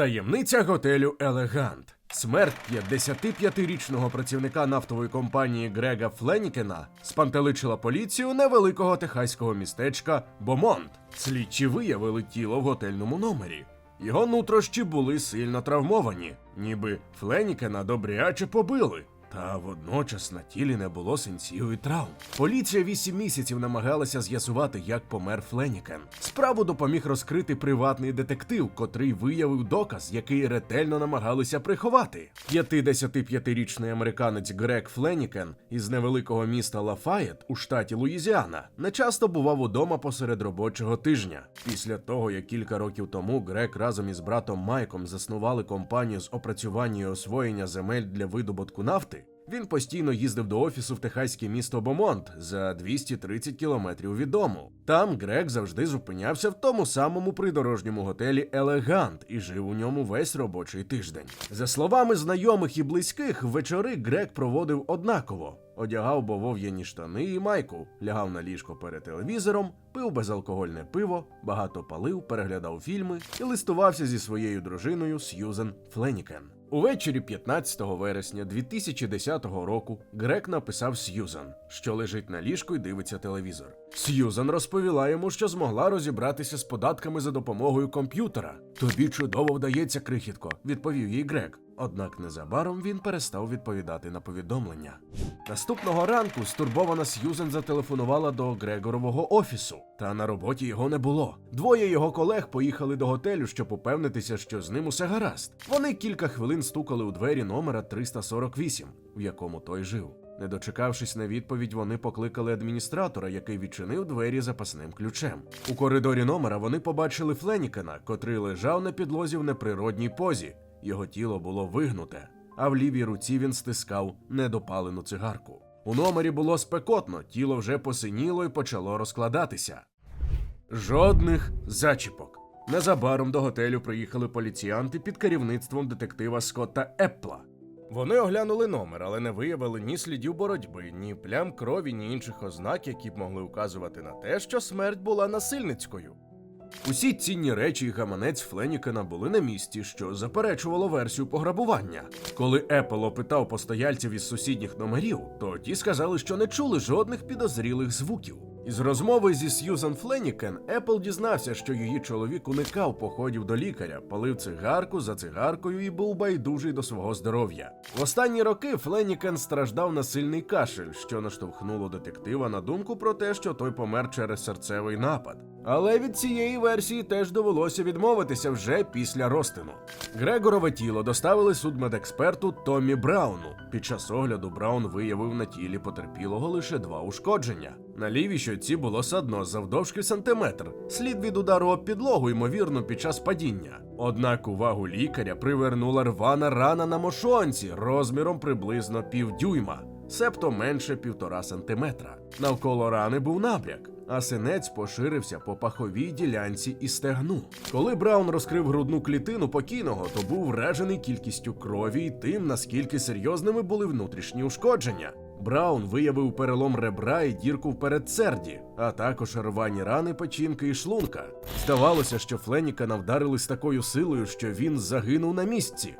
Таємниця готелю Елегант. Смерть 55-річного працівника нафтової компанії Грега Фленікена спантеличила поліцію невеликого техаського містечка Бомонт. Слідчі виявили тіло в готельному номері. Його нутрощі були сильно травмовані, ніби Фленікена добряче побили. Та водночас на тілі не було синців і травм. Поліція вісім місяців намагалася з'ясувати, як помер Фленікен. Справу допоміг розкрити приватний детектив, котрий виявив доказ, який ретельно намагалися приховати. 55-річний американець Грег Фленікен із невеликого міста Лафайет у штаті Луїзіана не часто бував удома посеред робочого тижня. Після того, як кілька років тому Грег разом із братом Майком заснували компанію з опрацювання і освоєння земель для видобутку нафти. Він постійно їздив до офісу в техаське місто Бомонт за 230 кілометрів від дому. Там Грег завжди зупинявся в тому самому придорожньому готелі Елегант і жив у ньому весь робочий тиждень. За словами знайомих і близьких, вечори Грег проводив однаково. Одягав бовов'яні штани і майку, лягав на ліжко перед телевізором, пив безалкогольне пиво, багато палив, переглядав фільми і листувався зі своєю дружиною Сьюзен Фленікен. Увечері 15 вересня 2010 року Грек написав Сьюзан, що лежить на ліжку і дивиться телевізор. Сьюзан розповіла йому, що змогла розібратися з податками за допомогою комп'ютера. Тобі чудово вдається, крихітко, відповів їй Грек. Однак незабаром він перестав відповідати на повідомлення. Наступного ранку стурбована Сьюзен зателефонувала до Грегорового офісу, та на роботі його не було. Двоє його колег поїхали до готелю, щоб упевнитися, що з ним усе гаразд. Вони кілька хвилин стукали у двері номера 348, в якому той жив. Не дочекавшись на відповідь, вони покликали адміністратора, який відчинив двері запасним ключем. У коридорі номера вони побачили Фленікена, котрий лежав на підлозі в неприродній позі. Його тіло було вигнуте, а в лівій руці він стискав недопалену цигарку. У номері було спекотно, тіло вже посиніло і почало розкладатися. Жодних зачіпок. Незабаром до готелю приїхали поліціянти під керівництвом детектива Скотта Еппла. Вони оглянули номер, але не виявили ні слідів боротьби, ні плям крові, ні інших ознак, які б могли вказувати на те, що смерть була насильницькою. Усі цінні речі і гаманець Фленікена були на місці, що заперечувало версію пограбування. Коли Епл опитав постояльців із сусідніх номерів, то ті сказали, що не чули жодних підозрілих звуків. Із розмови зі Сьюзан Фленікен Епл дізнався, що її чоловік уникав походів до лікаря, палив цигарку за цигаркою і був байдужий до свого здоров'я. В останні роки Фленікен страждав на сильний кашель, що наштовхнуло детектива на думку про те, що той помер через серцевий напад. Але від цієї версії теж довелося відмовитися вже після розтину. Грегорове тіло доставили судмедексперту Томмі Брауну. Під час огляду Браун виявив на тілі потерпілого лише два ушкодження. На лівій щоці було садно завдовжки сантиметр, слід від удару об підлогу, ймовірно, під час падіння. Однак увагу лікаря привернула рвана рана на мошонці розміром приблизно півдюйма, себто менше півтора сантиметра. Навколо рани був набряк а синець поширився по паховій ділянці і стегну. Коли Браун розкрив грудну клітину покійного, то був вражений кількістю крові і тим, наскільки серйозними були внутрішні ушкодження. Браун виявив перелом ребра і дірку в передсерді, а також рвані рани печінки і шлунка. Здавалося, що Фленікана вдарили з такою силою, що він загинув на місці.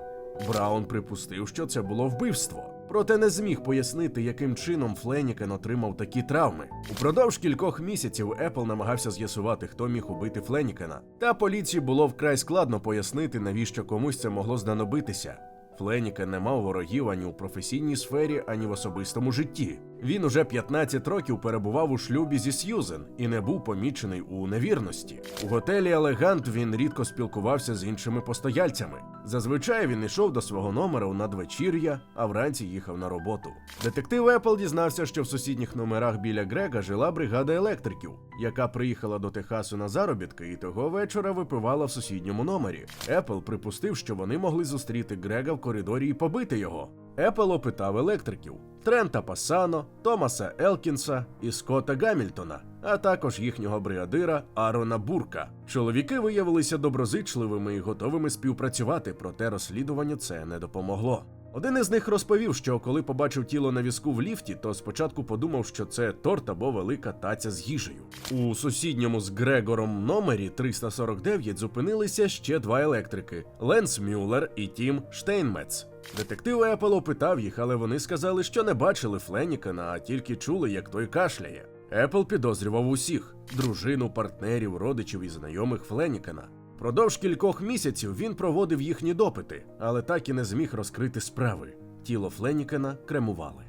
Браун припустив, що це було вбивство. Проте не зміг пояснити, яким чином Фленікен отримав такі травми. Упродовж кількох місяців Епл намагався з'ясувати, хто міг убити Фленікена. Та поліції було вкрай складно пояснити, навіщо комусь це могло знадобитися. Фленікен не мав ворогів ані у професійній сфері, ані в особистому житті. Він уже 15 років перебував у шлюбі зі Сьюзен і не був помічений у невірності. У готелі Елегант він рідко спілкувався з іншими постояльцями. Зазвичай він йшов до свого номера у надвечір'я, а вранці їхав на роботу. Детектив Епл дізнався, що в сусідніх номерах біля Грега жила бригада електриків, яка приїхала до Техасу на заробітки і того вечора випивала в сусідньому номері. Епл припустив, що вони могли зустріти Грега в коридорі і побити його. Епл опитав електриків Трента Пасано, Томаса Елкінса і Скотта Гамільтона, а також їхнього бригадира Арона Бурка. Чоловіки виявилися доброзичливими і готовими співпрацювати, проте розслідуванню це не допомогло. Один із них розповів, що коли побачив тіло на візку в ліфті, то спочатку подумав, що це торт або велика таця з їжею. У сусідньому з Грегором номері 349 зупинилися ще два електрики: Ленс Мюллер і Тім Штейнмец. Детектив Епл опитав їх, але вони сказали, що не бачили Фленікена, а тільки чули, як той кашляє. Епл підозрював усіх дружину, партнерів, родичів і знайомих Фленікена. Продовж кількох місяців він проводив їхні допити, але так і не зміг розкрити справи. Тіло Фленікена кремували.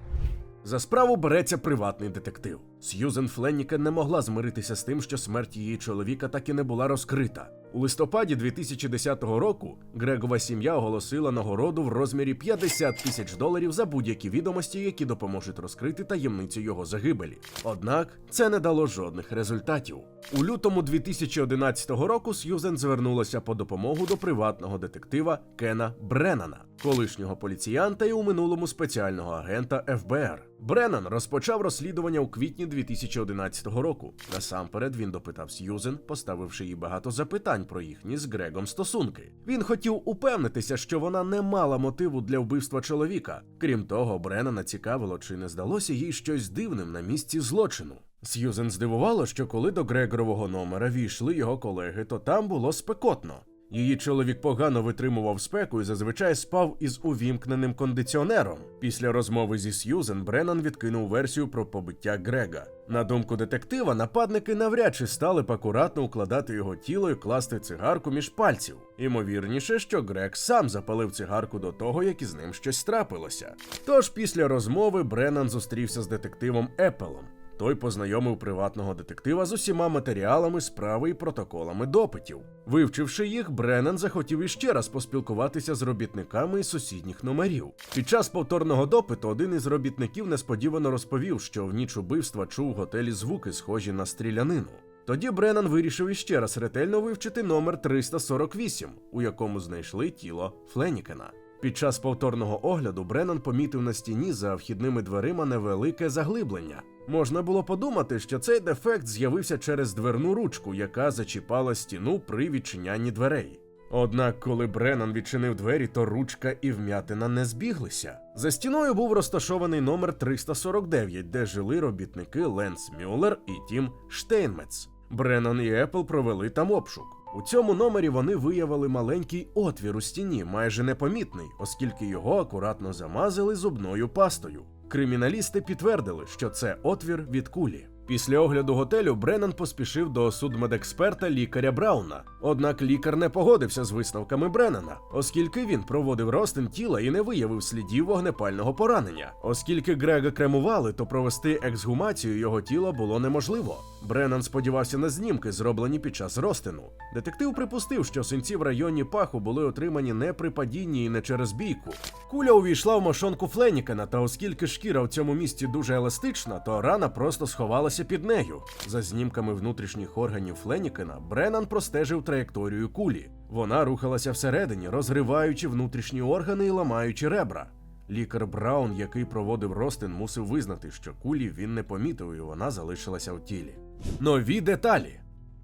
За справу береться приватний детектив. Сьюзен Фленнікен не могла змиритися з тим, що смерть її чоловіка так і не була розкрита. У листопаді 2010 року Грегова сім'я оголосила нагороду в розмірі 50 тисяч доларів за будь-які відомості, які допоможуть розкрити таємницю його загибелі. Однак це не дало жодних результатів. У лютому 2011 року Сьюзен звернулася по допомогу до приватного детектива Кена Бреннана, колишнього поліціянта і у минулому спеціального агента ФБР. Бреннан розпочав розслідування у квітні 2011 року. Насамперед він допитав Сьюзен, поставивши їй багато запитань про їхні з Грегом стосунки. Він хотів упевнитися, що вона не мала мотиву для вбивства чоловіка. Крім того, Бреннана цікавило, чи не здалося їй щось дивним на місці злочину. Сьюзен здивувало, що коли до Грегорового номера війшли його колеги, то там було спекотно. Її чоловік погано витримував спеку і зазвичай спав із увімкненим кондиціонером. Після розмови зі Сьюзен Бреннан відкинув версію про побиття Грега. На думку детектива, нападники навряд чи стали б акуратно укладати його тіло і класти цигарку між пальців. Імовірніше, що Грег сам запалив цигарку до того, як із ним щось трапилося. Тож після розмови Бреннан зустрівся з детективом Еппелом. Той познайомив приватного детектива з усіма матеріалами справи і протоколами допитів. Вивчивши їх, Бреннан захотів іще раз поспілкуватися з робітниками із сусідніх номерів. Під час повторного допиту один із робітників несподівано розповів, що в ніч убивства чув в готелі звуки, схожі на стрілянину. Тоді Бреннан вирішив іще раз ретельно вивчити номер 348, у якому знайшли тіло Фленікена. Під час повторного огляду Бреннан помітив на стіні за вхідними дверима невелике заглиблення. Можна було подумати, що цей дефект з'явився через дверну ручку, яка зачіпала стіну при відчинянні дверей. Однак, коли Бреннан відчинив двері, то ручка і вм'ятина не збіглися. За стіною був розташований номер 349, де жили робітники Ленс Мюллер і Тім Штейнмец. Бреннан і Епл провели там обшук. У цьому номері вони виявили маленький отвір у стіні, майже непомітний, оскільки його акуратно замазали зубною пастою. Криміналісти підтвердили, що це отвір від кулі. Після огляду готелю Бреннан поспішив до судмедексперта лікаря Брауна. Однак лікар не погодився з висновками Бреннана, оскільки він проводив розтин тіла і не виявив слідів вогнепального поранення. Оскільки Грега кремували, то провести ексгумацію його тіла було неможливо. Бреннан сподівався на знімки, зроблені під час розтину. Детектив припустив, що синці в районі паху були отримані не при падінні і не через бійку. Куля увійшла в мошонку Фленікена, та оскільки шкіра в цьому місці дуже еластична, то рана просто сховалася під нею. За знімками внутрішніх органів Фленікена, Бреннан простежив траєкторію кулі. Вона рухалася всередині, розриваючи внутрішні органи і ламаючи ребра. Лікар Браун, який проводив ростин, мусив визнати, що кулі він не помітив, і вона залишилася в тілі. Нові деталі.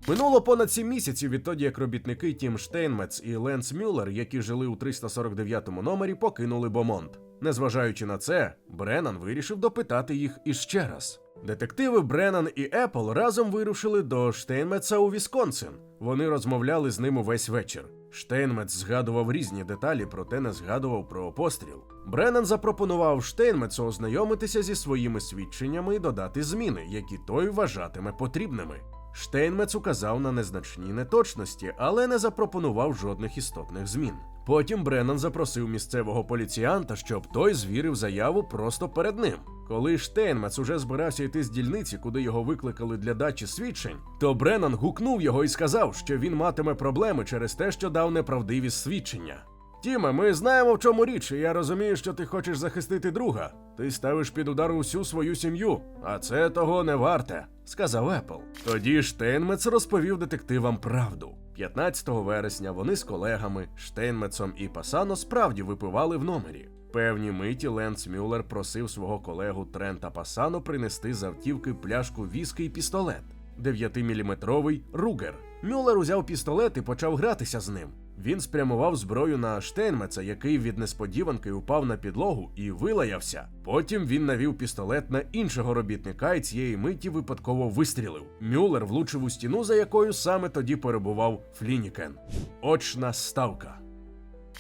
Минуло понад сім місяців відтоді, як робітники Тім Штейнмец і Ленс Мюллер, які жили у 349-му номері, покинули Бомонт. Незважаючи на це, Бреннан вирішив допитати їх іще раз. Детективи Бреннан і Епл разом вирушили до Штейнмеца у Вісконсин. Вони розмовляли з ним увесь вечір. Штейнмец згадував різні деталі, проте не згадував про постріл. Бреннан запропонував Штейнмецу ознайомитися зі своїми свідченнями і додати зміни, які той вважатиме потрібними. Штейнмец указав на незначні неточності, але не запропонував жодних істотних змін. Потім Бреннан запросив місцевого поліціянта, щоб той звірив заяву просто перед ним. Коли Штейнмец уже збирався йти з дільниці, куди його викликали для дачі свідчень, то Бреннан гукнув його і сказав, що він матиме проблеми через те, що дав неправдиві свідчення. Тіме, ми знаємо, в чому річ, і я розумію, що ти хочеш захистити друга. Ти ставиш під удар усю свою сім'ю, а це того не варте, сказав Епл. Тоді Штейнмец розповів детективам правду. 15 вересня вони з колегами Штейнмецом і Пасано справді випивали в номері. Певні миті Ленс Мюллер просив свого колегу Трента Пасано принести з автівки пляшку віски і пістолет. 9-мм Ругер. Мюллер узяв пістолет і почав гратися з ним. Він спрямував зброю на Штейнмеца, який від несподіванки упав на підлогу і вилаявся. Потім він навів пістолет на іншого робітника і цієї миті випадково вистрілив. Мюллер влучив у стіну, за якою саме тоді перебував Флінікен. Очна ставка.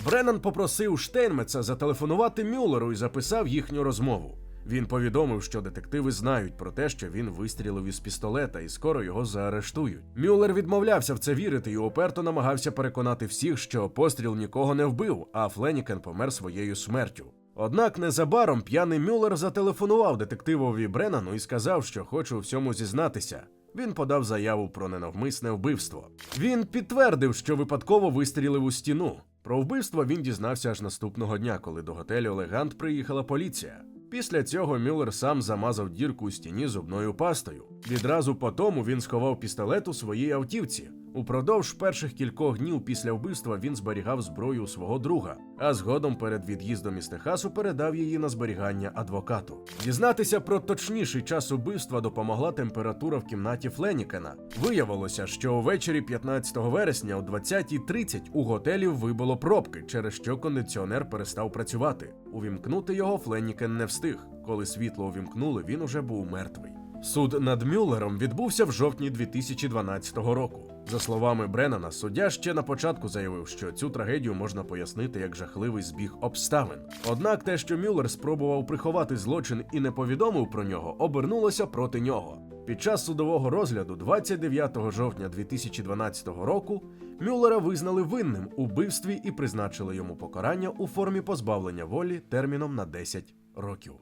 Бреннан попросив Штейнмеца зателефонувати Мюллеру і записав їхню розмову. Він повідомив, що детективи знають про те, що він вистрілив із пістолета, і скоро його заарештують. Мюллер відмовлявся в це вірити і уперто намагався переконати всіх, що постріл нікого не вбив, а Фленікен помер своєю смертю. Однак незабаром п'яний Мюллер зателефонував детективові Бреннану і сказав, що хоче у всьому зізнатися. Він подав заяву про ненавмисне вбивство. Він підтвердив, що випадково вистрілив у стіну. Про вбивство він дізнався аж наступного дня, коли до готелю Легант приїхала поліція. Після цього Мюллер сам замазав дірку у стіні зубною пастою. Відразу по тому він сховав пістолет у своїй автівці. Упродовж перших кількох днів після вбивства він зберігав зброю свого друга, а згодом перед від'їздом із Техасу передав її на зберігання адвокату. Дізнатися про точніший час убивства допомогла температура в кімнаті Фленікена. Виявилося, що увечері 15 вересня о 20.30 у готелі вибило пробки, через що кондиціонер перестав працювати. Увімкнути його Фленікен не встиг. Коли світло увімкнули, він уже був мертвий. Суд над Мюллером відбувся в жовтні 2012 року. За словами Бреннана, суддя ще на початку заявив, що цю трагедію можна пояснити як жахливий збіг обставин. Однак те, що Мюллер спробував приховати злочин і не повідомив про нього, обернулося проти нього. Під час судового розгляду, 29 жовтня 2012 року, Мюллера визнали винним у вбивстві і призначили йому покарання у формі позбавлення волі терміном на 10 років.